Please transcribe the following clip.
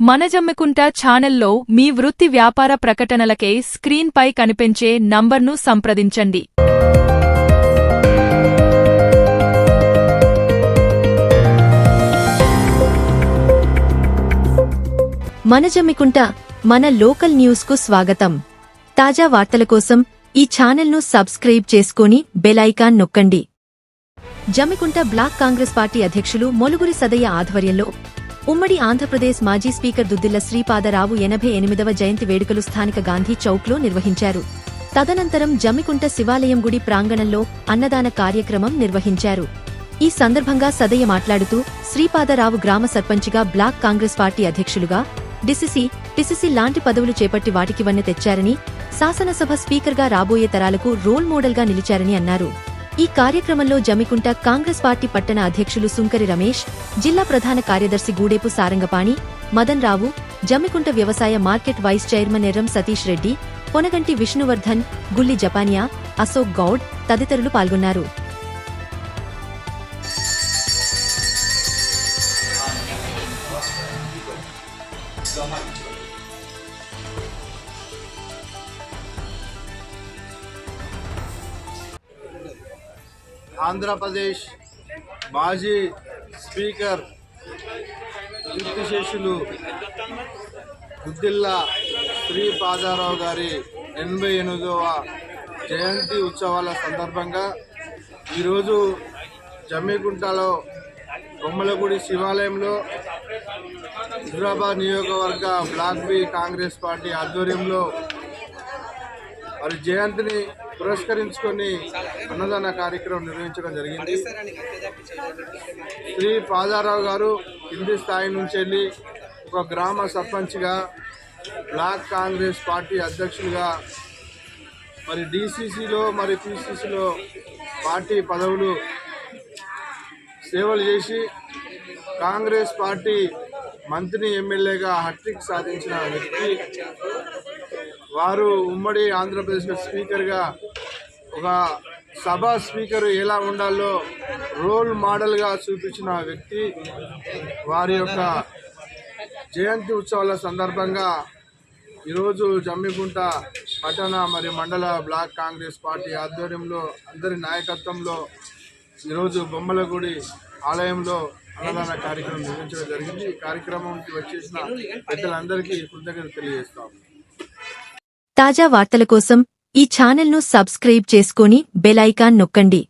మనజమ్మికుంట ఛానల్లో మీ వృత్తి వ్యాపార ప్రకటనలకై స్క్రీన్పై కనిపించే నంబర్ను సంప్రదించండి. మనజమ్మికుంట మన లోకల్ న్యూస్కు స్వాగతం. తాజా వార్తల కోసం ఈ ఛానల్ను సబ్స్క్రైబ్ చేసుకుని బెలైకాన్ నొక్కండి. జమ్మికుంట బ్లాక్ కాంగ్రెస్ పార్టీ అధ్యక్షులు మొలుగురి సదయ్య ఆధ్వర్యంలో ఉమ్మడి ఆంధ్రప్రదేశ్ మాజీ స్పీకర్ దుద్దిల్ల శ్రీపాదరావు ఎనభై ఎనిమిదవ జయంతి వేడుకలు స్థానిక గాంధీ చౌక్లో నిర్వహించారు. తదనంతరం జమ్మికుంట శివాలయం గుడి ప్రాంగణంలో అన్నదాన కార్యక్రమం నిర్వహించారు. ఈ సందర్భంగా సదయ్య మాట్లాడుతూ శ్రీపాదరావు గ్రామ సర్పంచిగా బ్లాక్ కాంగ్రెస్ పార్టీ అధ్యక్షులుగా డిసిసి పిసిసి లాంటి పదవులు చేపట్టి వాటికివన్నీ తెచ్చారని శాసనసభ స్పీకర్గా రాబోయే తరాలకు రోల్ మోడల్గా నిలిచారని అన్నారు. ఈ కార్యక్రమంలో జమికుంట కాంగ్రెస్ పార్టీ పట్టణ అధ్యక్షులు సుంకరి రమేష్ జిల్లా ప్రధాన కార్యదర్శి గూడేపు సారంగపాణి మదన్ రావు జమ్మికుంట వ్యవసాయ market vice chairman Erram Satish Reddy Ponaganti Vishnuvardhan Gulli Japaniya Ashok Goud తదితరులు పాల్గొన్నారు. ఆంధ్రప్రదేశ్ మాజీ స్పీకర్ కీర్తిశేషులు గుద్దిల్లా శ్రీ పాదారావు గారి ఎనభై ఎనిమిదవ జయంతి ఉత్సవాల సందర్భంగా ఈరోజు జమ్మికుంటలో బొమ్మలగుడి శివాలయంలో హైదరాబాద్ నియోజకవర్గ బ్లాక్ బి కాంగ్రెస్ పార్టీ ఆధ్వర్యంలో వారి జయంతిని పురస్కరించుకొని అన్నదాన కార్యక్రమం నిర్వహించడం జరిగింది. శ్రీ పాదారావు గారు కింది స్థాయి నుంచి వెళ్ళి ఒక గ్రామ సర్పంచ్గా బ్లాక్ కాంగ్రెస్ పార్టీ అధ్యక్షులుగా మరి డిసిసిలో మరి పిసిసిలో పార్టీ పదవులు సేవలు చేసి కాంగ్రెస్ పార్టీ మంత్రి ఎమ్మెల్యేగా హట్రిక్ సాధించిన వ్యక్తి. వారు ఉమ్మడి ఆంధ్రప్రదేశ్ స్పీకర్గా ఒక సభ స్పీకర్ ఎలా ఉండాలో రోల్ మోడల్గా చూపించిన వ్యక్తి వారి యొక్క జయంతి ఉత్సవాల సందర్భంగా ఈరోజు జమ్మిగుంట పట్టణ మరియు మండల బ్లాక్ కాంగ్రెస్ పార్టీ ఆధ్వర్యంలో అందరి నాయకత్వంలో ఈరోజు బొమ్మలగూడి ఆలయంలో అన్నదాన కార్యక్రమం నిర్వహించడం జరిగింది. ఈ కార్యక్రమంకి వచ్చేసిన పెద్దలందరికీ కృతజ్ఞత తెలియజేస్తాము తాజా వార్తల కోసం ఈ ఛానల్ను సబ్స్క్రైబ్ చేసుకుని బెల్ ఐకాన్ నొక్కండి.